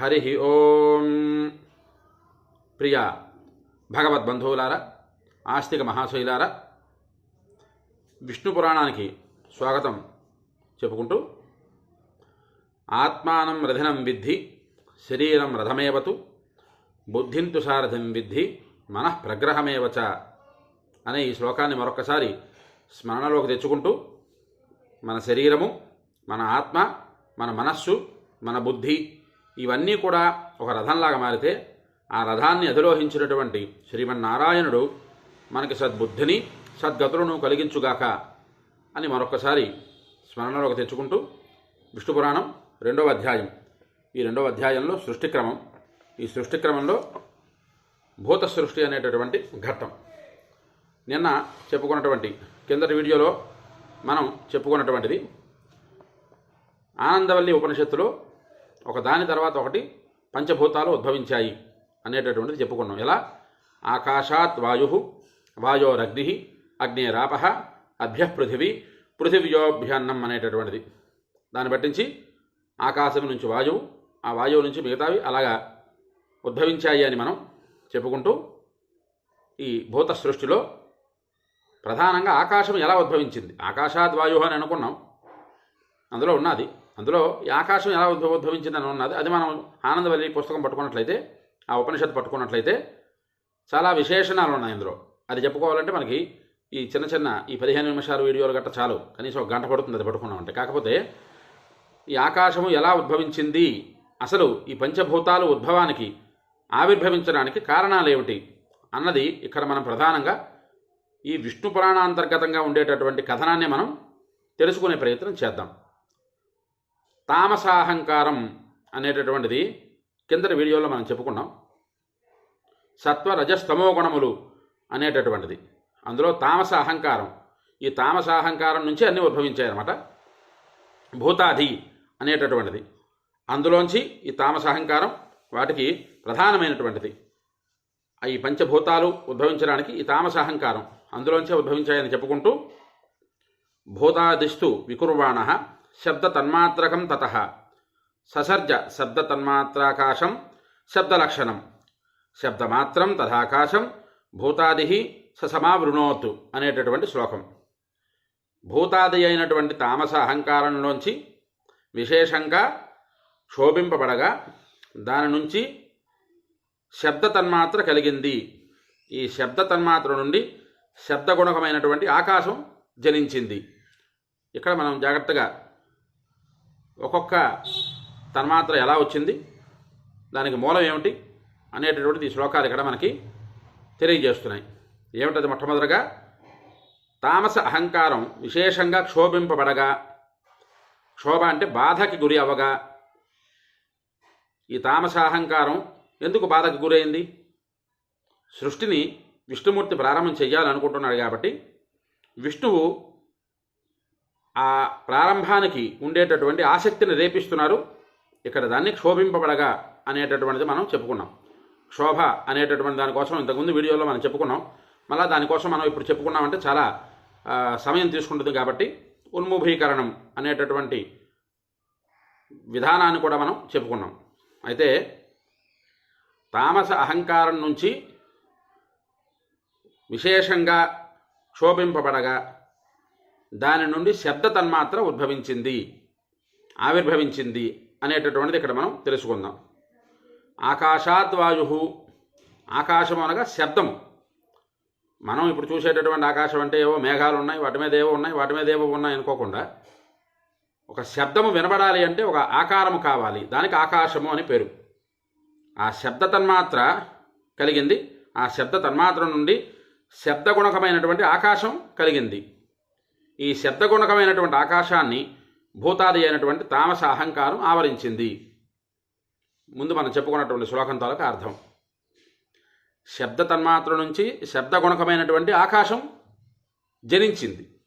హరి ఓం ప్రియ భగవద్బంధువులారా ఆస్తిక మహాశైలారా విష్ణు పురాణానికి స్వాగతం చెప్పుకుంటూ ఆత్మానం రథినం విద్ధి శరీరం రథమేవతు బుద్ధింతు సారథిం విద్ధి మనః ప్రగ్రహమేవచ అనే ఈ శ్లోకాన్ని మరొకసారి స్మరణలోకి తెచ్చుకుంటూ మన శరీరము మన ఆత్మ మన మనస్సు మన బుద్ధి ఇవన్నీ కూడా ఒక రథంలాగా మారితే ఆ రథాన్ని అధిరోహించినటువంటి శ్రీమన్నారాయణుడు మనకి సద్బుద్ధిని సద్గతులను కలిగించుగాక అని మరొకసారి స్మరణలోకి తెచ్చుకుంటూ విష్ణు పురాణం రెండవ అధ్యాయం. ఈ రెండవ అధ్యాయంలో సృష్టిక్రమం ఈ సృష్టిక్రమంలో భూత సృష్టి అనేటటువంటి ఘట్టం. నిన్న చెప్పుకున్నటువంటి కిందటి వీడియోలో మనం చెప్పుకున్నటువంటిది ఆనందవల్లి ఉపనిషత్తులో ఒక దాని తర్వాత ఒకటి పంచభూతాలు ఉద్భవించాయి అనేటటువంటిది చెప్పుకున్నాం. ఎలా? ఆకాశాత్ వాయు వాయోరగ్ని అగ్నేరాప అభ్య పృథివీ పృథివ్యోభ్యాన్నం అనేటటువంటిది. దాన్ని పట్టించి ఆకాశం నుంచి వాయువు ఆ వాయువు నుంచి మిగతావి అలాగా ఉద్భవించాయి అని మనం చెప్పుకుంటూ ఈ భూత సృష్టిలో ప్రధానంగా ఆకాశం ఎలా ఉద్భవించింది? ఆకాశాద్వాయు అని అనుకున్నాం. అందులో ఉన్నది. అందులో ఈ ఆకాశం ఎలా ఉద్భవ ఉన్నది అది మనం ఆనందవల్లి పుస్తకం పట్టుకున్నట్లయితే ఆ ఉపనిషత్తు పట్టుకున్నట్లయితే చాలా విశేషణాలు ఉన్నాయి ఇందులో. అది చెప్పుకోవాలంటే మనకి ఈ చిన్న చిన్న ఈ పదిహేను నిమిషాలు వీడియోలు గట్ట చాలు. కనీసం ఒక గంట పడుతుంది అది పట్టుకున్నామంటే కాకపోతే ఈ ఆకాశము ఎలా ఉద్భవించింది? అసలు ఈ పంచభూతాలు ఉద్భవానికి ఆవిర్భవించడానికి కారణాలు ఏమిటి అన్నది ఇక్కడ మనం ప్రధానంగా ఈ విష్ణు పురాణాంతర్గతంగా ఉండేటటువంటి కథనాన్ని మనం తెలుసుకునే ప్రయత్నం చేద్దాం. తామసాహంకారం అనేటటువంటిది కిందటి వీడియోలో మనం చెప్పుకున్నాం. సత్వ రజస్తమో గుణములు అనేటటువంటిది. అందులో తామస అహంకారం ఈ తామస అహంకారం నుంచి అన్నీ ఉద్భవించాయన్నమాట. భూతాధి అనేటటువంటిది. అందులోంచి ఈ తామస అహంకారం వాటికి ప్రధానమైనటువంటిది. ఈ పంచభూతాలు ఉద్భవించడానికి ఈ తామస అహంకారం అందులోంచే ఉద్భవించాయని చెప్పుకుంటూ భూతాదిస్తు వికుర్వాణ శబ్ద తన్మాత్రకం తత. ససర్జ శబ్ద తన్మాత్రాకాశం శబ్దలక్షణం. శబ్దమాత్రం తథాకాశం భూతాది ససమావృణోతు అనేటటువంటి శ్లోకం. భూతాది అయినటువంటి తామస అహంకారంలోంచి విశేషంగా క్షోభింపబడగా దాని నుంచి శబ్ద తన్మాత్ర కలిగింది. ఈ శబ్ద తన్మాత్ర నుండి శబ్దగుణకమైనటువంటి ఆకాశం జనించింది. ఇక్కడ మనం జాగ్రత్తగా ఒక్కొక్క తన్మాత్ర ఎలా వచ్చింది దానికి మూలం ఏమిటి అనేటటువంటిది ఈ శ్లోకాలు ఇక్కడ మనకి తెలియజేస్తున్నాయి. ఏమిటది మొట్టమొదటిగా? తామస అహంకారం విశేషంగా క్షోభింపబడగా. క్షోభ అంటే బాధకి గురి అవ్వగా. ఈ తామస అహంకారం ఎందుకు బాధకు గురైంది సృష్టిని విష్ణుమూర్తి ప్రారంభం చేయాలనుకుంటున్నాడు కాబట్టి విష్ణువు ఆ ప్రారంభానికి ఉండేటటువంటి ఆసక్తిని రేపిస్తున్నారు. ఇక్కడ దాన్ని క్షోభింపబడగా అనేటటువంటిది మనం చెప్పుకున్నాం. క్షోభ అనేటటువంటి దానికోసం ఇంతకుముందు వీడియోలో మనం చెప్పుకున్నాం. మళ్ళీ దానికోసం మనం ఇప్పుడు చెప్పుకున్నామంటే చాలా సమయం తీసుకుంటుంది కాబట్టి ఉన్ముభీకరణం అనేటటువంటి విధానాన్ని కూడా మనం చెప్పుకున్నాం. అయితే తామస అహంకారం నుంచి విశేషంగా క్షోభింపబడగా దాని నుండి శబ్ద తన్మాత్ర ఉద్భవించింది ఆవిర్భవించింది అనేటటువంటిది ఇక్కడ మనం తెలుసుకుందాం. ఆకాశాద్వాయు ఆకాశం అనగా శబ్దము. మనం ఇప్పుడు చూసేటటువంటి ఆకాశం అంటే ఏవో మేఘాలు ఉన్నాయి వాటి మీద ఏవో ఉన్నాయి వాటి మీద ఏవో ఉన్నాయి అనుకోకుండా ఒక శబ్దము వినబడాలి అంటే ఒక ఆకారము కావాలి. దానికి ఆకాశము అని పేరు. ఆ శబ్ద తన్మాత్ర కలిగింది. ఆ శబ్ద తన్మాత్ర నుండి శబ్దగుణకమైనటువంటి ఆకాశం కలిగింది. ఈ శబ్దగుణకమైనటువంటి ఆకాశాన్ని భూతాది అయినటువంటి తామస అహంకారం ఆవరించింది. ముందు మనం చెప్పుకున్నటువంటి శ్లోకం తాలూకు అర్థం. శబ్ద తన్మాత్ర నుంచి శబ్దగుణకమైనటువంటి ఆకాశం జనించింది.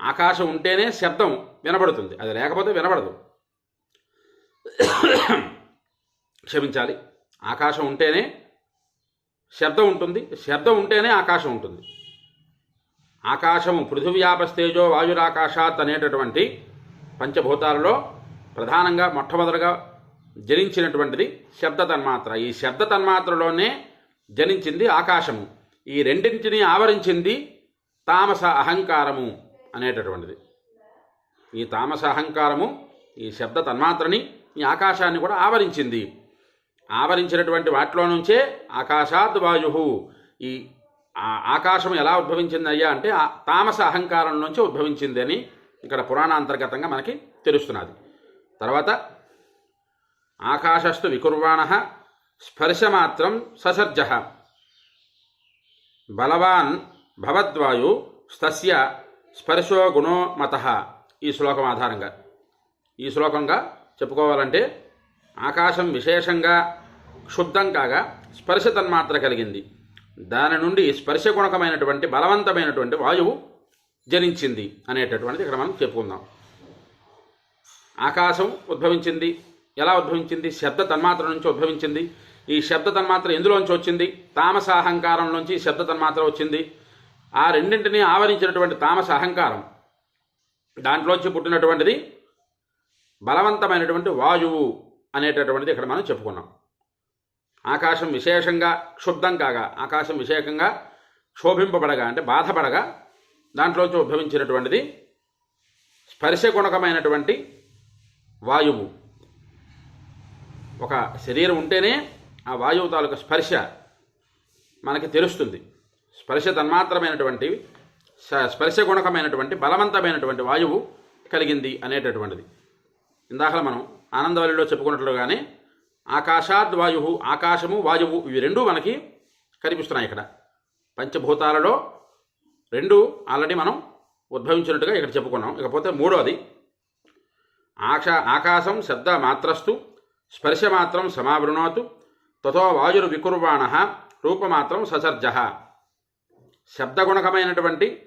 ఆకాశం ఉంటేనే శబ్దం వినబడుతుంది. అది లేకపోతే వినబడదు. క్షమించాలి. ఆకాశం ఉంటేనే శబ్దం ఉంటుంది. శబ్దం ఉంటేనే ఆకాశం ఉంటుంది. ఆకాశము పృథివ్యాపస్తేజో వాయురాకాశాత్ అనేటటువంటి పంచభూతాలలో ప్రధానంగా మొట్టమొదటిగా జనించినటువంటిది శబ్ద తన్మాత్ర ఈ శబ్ద తన్మాత్రలోనే జనించింది ఆకాశము. ఈ రెండింటిని ఆవరించింది తామస అహంకారము అనేటటువంటిది. ఈ తామస అహంకారము ఈ శబ్ద తన్మాత్రని ఈ ఆకాశాన్ని కూడా ఆవరించింది. ఆవరించినటువంటి వాటిలో నుంచే ఆకాశాద్ వాయు ఈ ఆ- ఆకాశం ఎలా ఉద్భవించింది అయ్యా అంటే ఆ తామస అహంకారం నుంచి ఉద్భవించింది అని ఇక్కడ పురాణాంతర్గతంగా మనకి తెలుస్తున్నది. తర్వాత ఆకాశస్థు వికుర్వాణ స్పర్శమాత్రం ససర్జ. బలవాన్ భవద్వాయు స్తస్య స్పర్శో గుణో మత. ఈ శ్లోకం ఆధారంగా. ఈ శ్లోకంగా చెప్పుకోవాలంటే ఆకాశం విశేషంగా క్షుబ్ధం కాగా స్పర్శ తన్మాత్ర కలిగింది. దాని నుండి స్పర్శగుణకమైనటువంటి బలవంతమైనటువంటి వాయువు జనించింది అనేటటువంటిది ఇక్కడ మనం చెప్పుకుందాం. ఆకాశం ఉద్భవించింది. ఎలా ఉద్భవించింది? శబ్ద తన్మాత్ర నుంచి ఉద్భవించింది. ఈ శబ్ద తన్మాత్ర ఎందులోంచి వచ్చింది? తామస అహంకారం నుంచి శబ్ద తన్మాత్ర వచ్చింది. ఆ రెండింటిని ఆవరించినటువంటి తామస అహంకారం దాంట్లోంచి పుట్టినటువంటిది బలవంతమైనటువంటి వాయువు అనేటటువంటిది ఇక్కడ మనం చెప్పుకున్నాం. ఆకాశం విశేషంగా క్షుబ్ధం కాగా ఆకాశం విశేషంగా క్షోభింపబడగా అంటే బాధపడగా దాంట్లోంచి ఉద్భవించినటువంటిది స్పర్శ గుణకమైనటువంటి వాయువు. ఒక శరీరం ఉంటేనే ఆ వాయువు తాలూకా స్పర్శ మనకి తెలుస్తుంది. స్పర్శ తన్మాత్రమైనటువంటి స్పర్శ గుణకమైనటువంటి బలవంతమైనటువంటి వాయువు కలిగింది అనేటటువంటిది. ఇందాక మనం ఆనందవల్లిలో చెప్పుకున్నట్లుగానే ఆకాశాద్ వాయు ఆకాశము వాయువు ఇవి రెండూ మనకి కనిపిస్తున్నాయి ఇక్కడ. పంచభూతాలలో రెండు ఆల్రెడీ మనం ఉద్భవించినట్టుగా ఇక్కడ చెప్పుకున్నాం. ఇకపోతే మూడోది ఆక్ష ఆకాశం శబ్ద మాత్రస్తు స్పర్శ మాత్రం సమావృణోతు తతో వాయురు వికుర్వాణ రూపమాత్రం ససర్జ. శబ్దగుణకమైనటువంటి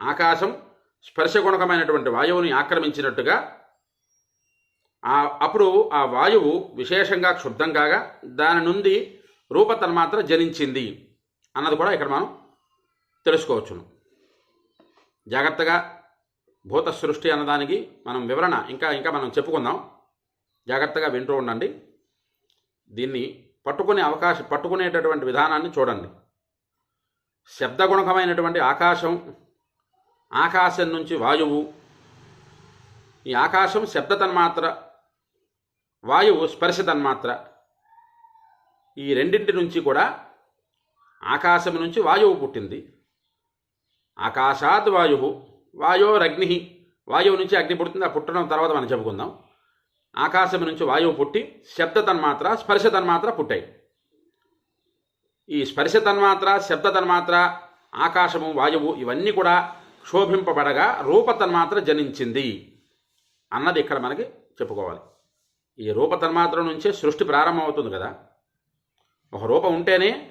ఆకాశం స్పర్శగుణకమైనటువంటి వాయువుని ఆక్రమించినట్టుగా అప్పుడు ఆ వాయువు విశేషంగా క్షుబ్ధం కాగా దాని నుండి రూపతన్మాత్ర జనించింది అన్నది కూడా ఇక్కడ మనం తెలుసుకోవచ్చును. జాగ్రత్తగా భూత సృష్టి అన్నదానికి మనం వివరణ ఇంకా ఇంకా మనం చెప్పుకుందాం. జాగ్రత్తగా వింటూ ఉండండి. దీన్ని పట్టుకునే అవకాశం పట్టుకునేటటువంటి విధానాన్ని చూడండి. శబ్దగుణకమైనటువంటి ఆకాశం ఆకాశం నుంచి వాయువు. ఈ ఆకాశం శబ్ద తన్మాత్ర వాయువు స్పర్శ తన్మాత్ర. ఈ రెండింటి నుంచి కూడా ఆకాశం నుంచి వాయువు పుట్టింది. ఆకాశాత్ వాయు వాయోరగ్ని వాయువు నుంచి అగ్ని పుడుతుంది ఆ పుట్టడం తర్వాత మనం చెప్పుకుందాం. ఆకాశం నుంచి వాయువు పుట్టి శబ్ద తన్మాత్ర స్పర్శ తన్మాత్ర పుట్టాయి. ఈ స్పర్శ తన్మాత్ర శబ్ద తన్మాత్ర ఆకాశము వాయువు ఇవన్నీ కూడా క్షోభింపబడగా రూప తన్మాత్ర జనించింది అన్నది ఇక్కడ మనకి చెప్పుకోవాలి. ఈ రూప తన్మాత్రం నుంచే సృష్టి ప్రారంభమవుతుంది కదా. ఒక రూపం ఉంటేనే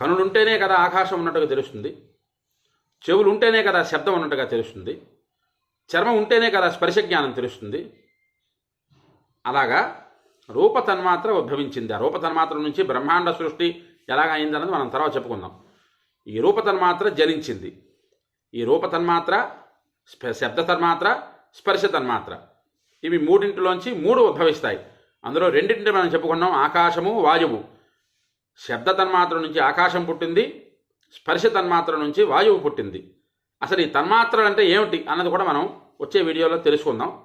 కనులుంటేనే కదా ఆకాశం ఉన్నట్టుగా తెలుస్తుంది. చెవులు ఉంటేనే కదా శబ్దం ఉన్నట్టుగా తెలుస్తుంది. చర్మం ఉంటేనే కదా స్పర్శ జ్ఞానం తెలుస్తుంది. అలాగా రూప తన్మాత్ర ఉద్భవించింది. ఆ రూప తన్మాత్రం నుంచి బ్రహ్మాండ సృష్టి ఎలాగ అయిందన్నది మనం తర్వాత చెప్పుకుందాం. ఈ రూప తన్మాత్ర జనించింది. ఈ రూప తన్మాత్ర స్ప- శబ్ద తన్మాత్ర స్పర్శ తన్మాత్ర. ఇవి మూడింటిలోంచి మూడు ఉద్భవిస్తాయి. అందులో రెండింటిని మనం చెప్పుకున్నాం ఆకాశము వాయువు. శబ్ద తన్మాత్ర నుంచి ఆకాశం పుట్టింది స్పర్శ తన్మాత్ర నుంచి వాయువు పుట్టింది. అసలు ఈ తన్మాత్రలు అంటే ఏమిటి అన్నది కూడా మనం వచ్చే వీడియోలో తెలుసుకుందాం.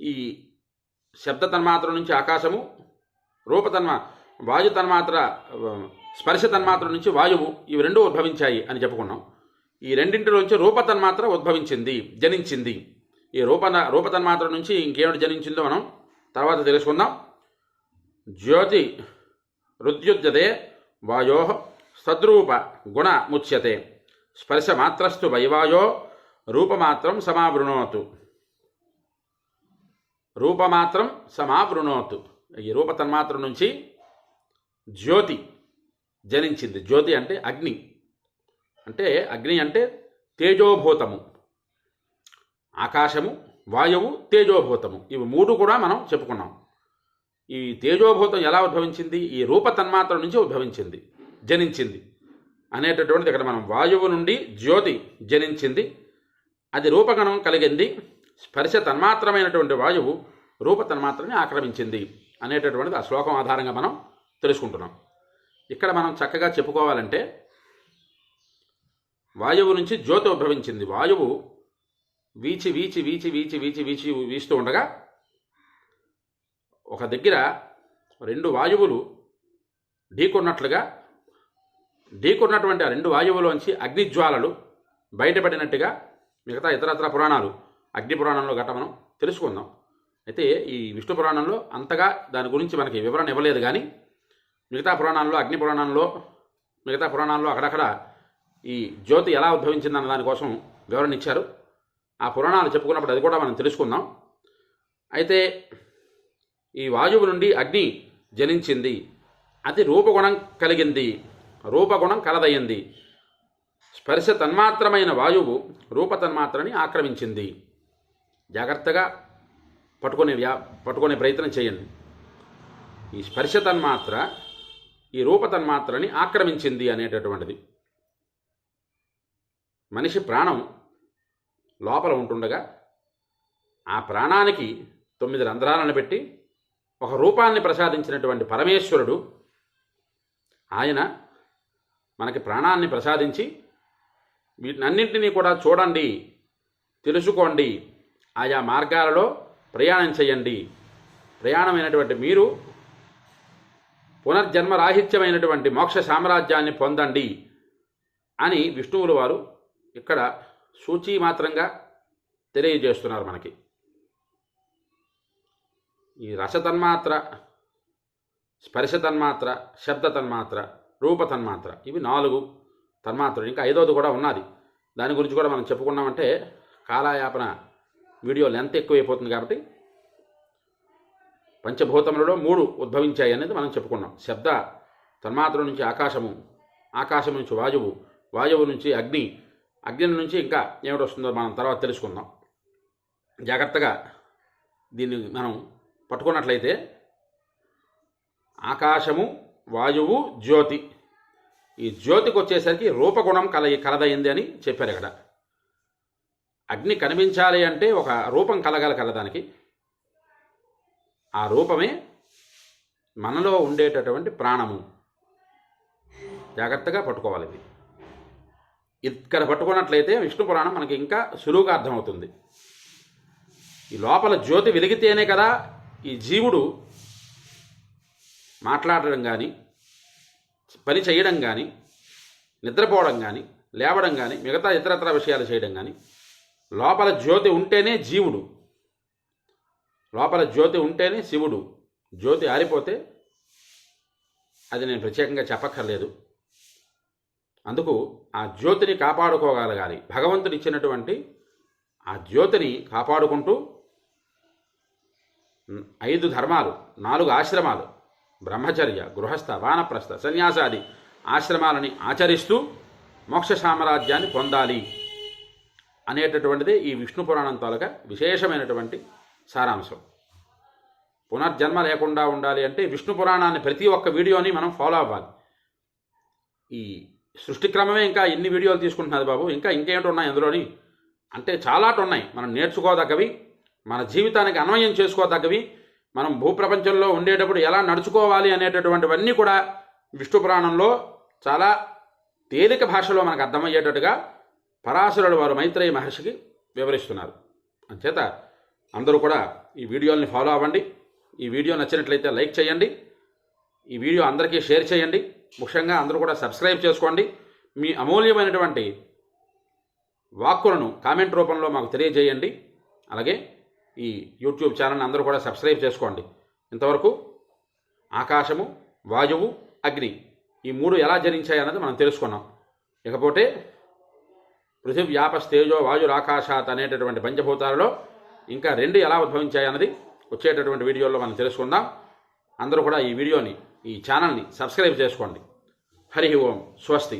ఈ శబ్ద తన్మాత్ర నుంచి ఆకాశము రూప తన్మా వాయు తన్మాత్ర స్పర్శ తన్మాత్ర నుంచి వాయువు ఇవి రెండు ఉద్భవించాయి అని చెప్పుకున్నాం. ఈ రెండింటిలోంచి రూప తన్మాత్ర ఉద్భవించింది జనించింది. ఈ రూప రూపతన్మాత్ర నుంచి ఇంకేమిటి జనించిందో మనం తర్వాత తెలుసుకుందాం. జ్యోతి రుద్యుజ్యతే వాయో సద్రూప గుణ ముచ్యతే. స్పర్శ మాత్రస్తు వైవాయో రూపమాత్రం సమావృణోతు. రూపమాత్రం సమావృణోతు. ఈ రూపతన్మాత్ర నుంచి జ్యోతి జనించింది. జ్యోతి అంటే అగ్ని. అంటే అగ్ని అంటే తేజోభూతము. ఆకాశము వాయువు తేజోభూతము. ఇవి మూడు కూడా మనం చెప్పుకున్నాం. ఈ తేజోభూతం ఎలా ఉద్భవించింది? ఈ రూప తన్మాత్ర నుంచి ఉద్భవించింది జనించింది అనేటటువంటిది ఇక్కడ మనం వాయువు నుండి జ్యోతి జనించింది. అది రూపగణం కలిగింది. స్పర్శ తన్మాత్రమైనటువంటి వాయువు రూప తన్మాత్రని ఆక్రమించింది అనేటటువంటిది ఆ శ్లోకం ఆధారంగా మనం తెలుసుకుంటున్నాం. ఇక్కడ మనం చక్కగా చెప్పుకోవాలంటే వాయువు నుంచి జ్యోతి ఉద్భవించింది. వాయువు వీచి వీచి వీచి వీచి వీచి వీచి వీస్తూ ఉండగా ఒక దగ్గర రెండు వాయువులు ఢీకొన్నట్లుగా ఢీకొన్నటువంటి ఆ రెండు వాయువులోంచి అగ్నిజ్వాలలు బయటపడినట్టుగా మిగతా ఇతరత్ర పురాణాలు అగ్ని పురాణంలో గట్ట మనం తెలుసుకుందాం. అయితే ఈ విష్ణు పురాణంలో అంతగా దాని గురించి మనకి వివరణ ఇవ్వలేదు కానీ మిగతా పురాణాల్లో అగ్ని పురాణంలో మిగతా పురాణాల్లో అక్కడక్కడ ఈ జ్యోతి ఎలా ఉద్భవించిందన్న దానికోసం వివరణ ఇచ్చారు. ఆ పురాణాలు చెప్పుకున్నప్పుడు అది కూడా మనం తెలుసుకుందాం. అయితే ఈ వాయువు నుండి అగ్ని జనించింది. అది రూపగుణం కలిగింది. రూపగుణం కలదయ్యింది. స్పర్శ తన్మాత్రమైన వాయువు రూప తన్మాత్రని ఆక్రమించింది. జాగ్రత్తగా పట్టుకునే వ్యా పట్టుకునే ప్రయత్నం చేయండి. ఈ స్పర్శ తన్మాత్ర ఈ రూప తన్మాత్రని ఆక్రమించింది అనేటటువంటిది. మనిషి ప్రాణం లోపల ఉంటుండగా ఆ ప్రాణానికి తొమ్మిది రంధ్రాలను పెట్టి ఒక రూపాన్ని ప్రసాదించినటువంటి పరమేశ్వరుడు ఆయన మనకి ప్రాణాన్ని ప్రసాదించి వీటినన్నింటినీ కూడా చూడండి తెలుసుకోండి ఆయా మార్గాలలో ప్రయాణం చేయండి. ప్రయాణమైనటువంటి మీరు పునర్జన్మరాహిత్యమైనటువంటి మోక్ష సామ్రాజ్యాన్ని పొందండి అని విష్ణువులు వారు ఇక్కడ సూచీ మాత్రంగా తెలియజేస్తున్నారు మనకి. ఈ రసతన్మాత్ర స్పర్శ తన్మాత్ర శబ్ద తన్మాత్ర రూప తన్మాత్ర ఇవి నాలుగు తన్మాత్రలు. ఇంకా ఐదోది కూడా ఉన్నది. దాని గురించి కూడా మనం చెప్పుకున్నామంటే కాలయాపన వీడియో లెంత్ ఎక్కువైపోతుంది కాబట్టి పంచభూతములలో మూడు ఉద్భవించాయి అనేది మనం చెప్పుకున్నాం. శబ్ద తన్మాత్ర నుంచి ఆకాశము ఆకాశం నుంచి వాయువు వాయువు నుంచి అగ్ని అగ్ని నుంచి ఇంకా ఏమిటి వస్తుందో మనం తర్వాత తెలుసుకుందాం. జాగ్రత్తగా దీన్ని మనం పట్టుకున్నట్లయితే ఆకాశము వాయువు జ్యోతి. ఈ జ్యోతికి వచ్చేసరికి రూపగుణం కల కలదయింది అని చెప్పారు ఇక్కడ అగ్ని కనిపించాలి అంటే ఒక రూపం కలగాలి కలదానికి ఆ రూపమే మనలో ఉండేటటువంటి ప్రాణము. జాగ్రత్తగా పట్టుకోవాలి ఇది. ఇక్కడ పట్టుకున్నట్లయితే విష్ణు పురాణం మనకి ఇంకా సులువుగా అర్థమవుతుంది. ఈ లోపల జ్యోతి వెలిగితేనే కదా ఈ జీవుడు మాట్లాడడం కానీ పని చేయడం కానీ నిద్రపోవడం కానీ లేవడం కానీ మిగతా ఇతరత్ర విషయాలు చేయడం కానీ లోపల జ్యోతి ఉంటేనే జీవుడు. లోపల జ్యోతి ఉంటేనే శివుడు. జ్యోతి ఆరిపోతే అది నేను ప్రత్యేకంగా చెప్పక్కర్లేదు. అందుకు ఆ జ్యోతిని కాపాడుకోగలగాలి. భగవంతుడు ఇచ్చినటువంటి ఆ జ్యోతిని కాపాడుకుంటూ ఐదు ధర్మాలు నాలుగు ఆశ్రమాలు బ్రహ్మచర్య గృహస్థ వానప్రస్థ సన్యాసాది ఆశ్రమాలని ఆచరిస్తూ మోక్ష సామ్రాజ్యాన్ని పొందాలి అనేటటువంటిది ఈ విష్ణు పురాణం తాలూకా విశేషమైనటువంటి సారాంశం. పునర్జన్మ లేకుండా ఉండాలి అంటే విష్ణు పురాణాన్ని ప్రతి ఒక్క వీడియోని మనం ఫాలో అవ్వాలి. ఈ సృష్టి క్రమమే ఇంకా ఎన్ని వీడియోలు తీసుకుంటున్నది బాబు? ఇంకా ఇంకేంటి ఉన్నాయి అందులోని? అంటే చాలాటి ఉన్నాయి మనం నేర్చుకోదగ్గవి మన జీవితానికి అన్వయం చేసుకోదగ్గవి మనం భూప్రపంచంలో ఉండేటప్పుడు ఎలా నడుచుకోవాలి అనేటటువంటివన్నీ కూడా విష్ణు పురాణంలో చాలా తేలిక భాషలో మనకు అర్థమయ్యేటట్టుగా పరాశరుడు వారు మైత్రేయ మహర్షికి వివరిస్తున్నారు. అంచేత అందరూ కూడా ఈ వీడియోల్ని ఫాలో అవ్వండి. ఈ వీడియో నచ్చినట్లయితే లైక్ చేయండి. ఈ వీడియో అందరికీ షేర్ చేయండి. ముఖ్యంగా అందరూ కూడా సబ్స్క్రైబ్ చేసుకోండి. మీ అమూల్యమైనటువంటి వాక్కులను కామెంట్ రూపంలో మాకు తెలియజేయండి. అలాగే ఈ యూట్యూబ్ ఛానల్ని అందరూ కూడా సబ్స్క్రైబ్ చేసుకోండి. ఇంతవరకు ఆకాశము వాయువు అగ్ని ఈ మూడు ఎలా జరించాయి అన్నది మనం తెలుసుకున్నాం. ఇకపోతే పృథివ్యాపస్తేజో వాయురాకాశాత్ అనేటటువంటి పంచభూతాలలో ఇంకా రెండు ఎలా ఉద్భవించాయి అన్నది వచ్చేటటువంటి వీడియోలో మనం తెలుసుకుందాం. అందరూ కూడా ఈ వీడియోని ఈ ఛానల్ని సబ్స్క్రైబ్ చేసుకోండి. హరి ఓం. స్వస్తి.